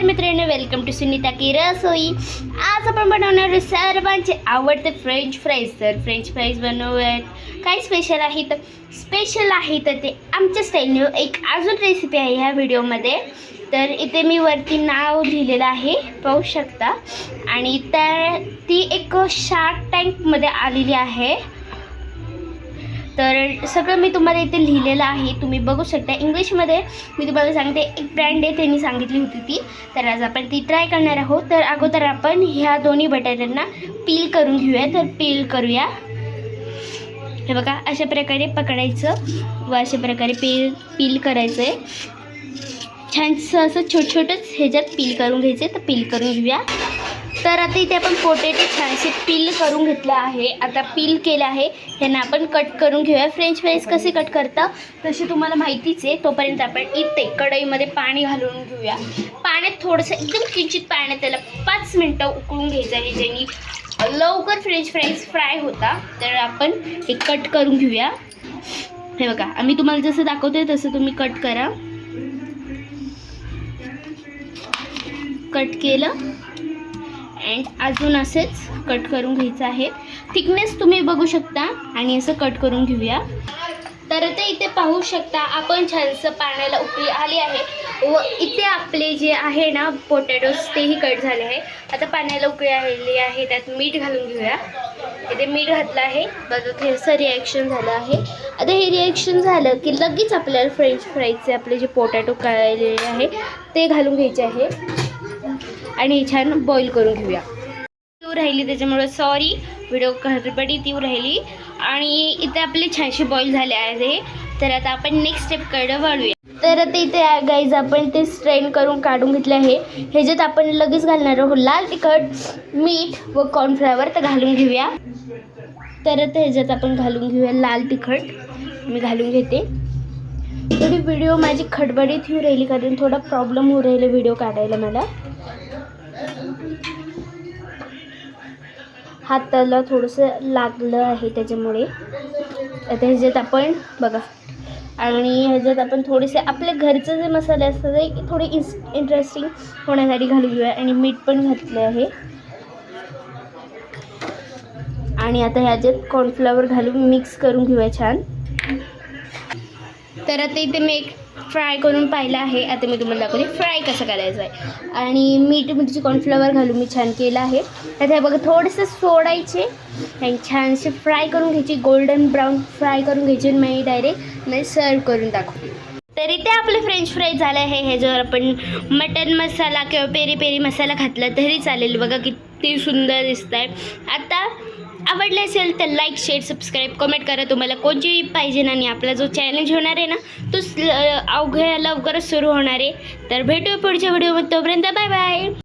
नमस्कार मित्रांनो welcome to Sunita की रसोई आज आपण बनवणार सर्वांचे आवडते फ्रेंच फ्राईज तर फ्रेंच फ्राईज बनवूयात. काय स्पेशल आहे तर स्पेशल आहे तर ते आमच्या स्टाईलने एक अजून रेसिपी आहे ह्या व्हिडिओमध्ये तर इथे मी वरती नाव लिहिलेलं आहे पाहू शकता. आणि त्या ती एक शार्क टँकमध्ये आलेली आहे. तर सगळं मी तुम्हाला इथे लिहिलेलं आहे. तुम्ही बघू शकता इंग्लिशमध्ये. मी तुम्हाला सांगते एक ब्रँड आहे त्यांनी सांगितली होती ती. तर आज आपण ती ट्राय करणार आहोत. तर अगोदर आपण ह्या दोन्ही बटाट्यांना पील करून घेऊया. तर पील करूया. हे बघा अशा प्रकारे पकडायचं व अशा प्रकारे पील पील करायचं आहे छानसं असं छोट छोटंच ह्याच्यात पील करून घ्यायचे तर पील करून घेऊया. तर आता इथे आपण पोटॅटो छानसे पील करून घेतलं आहे. आता पील केलं आहे. त्यांना आपण कट करून घेऊया. फ्रेंच फ्राईज कसे कट करता? तसे तुम्हाला माहितीच आहे. तोपर्यंत आपण इथे कढईमध्ये पाणी घालून घेऊया. पाण्यात थोडंसं एकदम किंचित पाण्यात त्याला पाच मिनटं उकळून घ्यायचं आहे. ज्यांनी लवकर फ्रेंच फ्राईज फ्राय होता. तर आपण हे कट करून घेऊया. हे बघा आम्ही तुम्हाला जसं दाखवतोय तसं तुम्ही कट करा. कट केलं. अँड अजून असेच कट करून घ्यायचं आहे. थिकनेस तुम्ही बघू शकता आणि असं कट करून घेऊया. तर ते इथे पाहू शकता आपण छानसं पाण्याला उकळी आली आहे. व इथे आपले जे आहे ना पोटॅटोज तेही कट झाले आहे. आता पाण्याला उकळी आलेली आहे. त्यात मीठ घालून घेऊया. इथे मीठ घातलं आहे. बघ हे असं रिॲक्शन झालं आहे. आता हे रिॲक्शन झालं की लगेच आपल्याला फ्रेंच फ्राईजचे आपले जे पोटॅटो काढलेले आहे ते घालून घ्यायचे आहे. आणि हे छान बॉईल करून घेऊया. तीव राहिली त्याच्यामुळे सॉरी व्हिडिओ गडबडी तीव राहिली. आणि इथे आपले छानशी बॉईल झाले आहे. तर आता आपण नेक्स्ट स्टेपकडे वळूया. तर आता इथे गाईज आपण ते स्ट्रेन करून काढून घेतले आहे. ह्याच्यात आपण लगेच घालणार आहोत लाल तिखट मीठ व कॉर्नफ्लावर तर घालून घेऊया. तर आता ह्याच्यात आपण घालून घेऊया लाल तिखट. मी घालून घेते. थोडी व्हिडिओ माझी खडबडीत होऊ राहिली कारण थोडा प्रॉब्लेम होऊ राहिले व्हिडिओ काढायला मला. हाताला थोडंसं लागलं आहे त्याच्यामुळे. आता ह्याच्यात आपण बघा. आणि ह्याच्यात आपण थोडेसे आपले घरचे जे मसाले असतात ते थोडे इन्स इंटरेस्टिंग होण्यासाठी घालून घेऊया आणि मीठ पण घातलं आहे. आणि आता ह्याच्यात कॉर्नफ्लॉवर घालून मिक्स करून घेऊया छान. तर आता इथे मी एक फ्राय करून पाहिलं आहे. आता मी तुम्हाला दाखवले फ्राय कसं करायचं आहे. आणि मीठ मिरची कॉर्नफ्लॉवर घालून मी छान केलं आहे. तर हे बघा थोडंसं सोडायचे. आणि छानसे फ्राय करून घ्यायची. गोल्डन ब्राऊन फ्राय करून घ्यायची. आणि मी डायरेक्ट मी सर्व करून दाखवते. तर इथे आपले फ्रेंच फ्राय झाले आहे. ह्याच्यावर आपण मटन मसाला किंवा पेरी पेरी मसाला घातला तरी चालेल. बघा किती सुंदर दिसत आहे आता आवडले असेल तर लाईक शेअर सबस्क्राईब कमेंट करा. तुम्हाला कोणची पाहिजे ना आणि आपला जो चॅलेंज होणार आहे ना तो अवघ्या लवकरच सुरू होणार आहे. तर भेटूया पुढच्या व्हिडिओमध्ये तोपर्यंत बाय बाय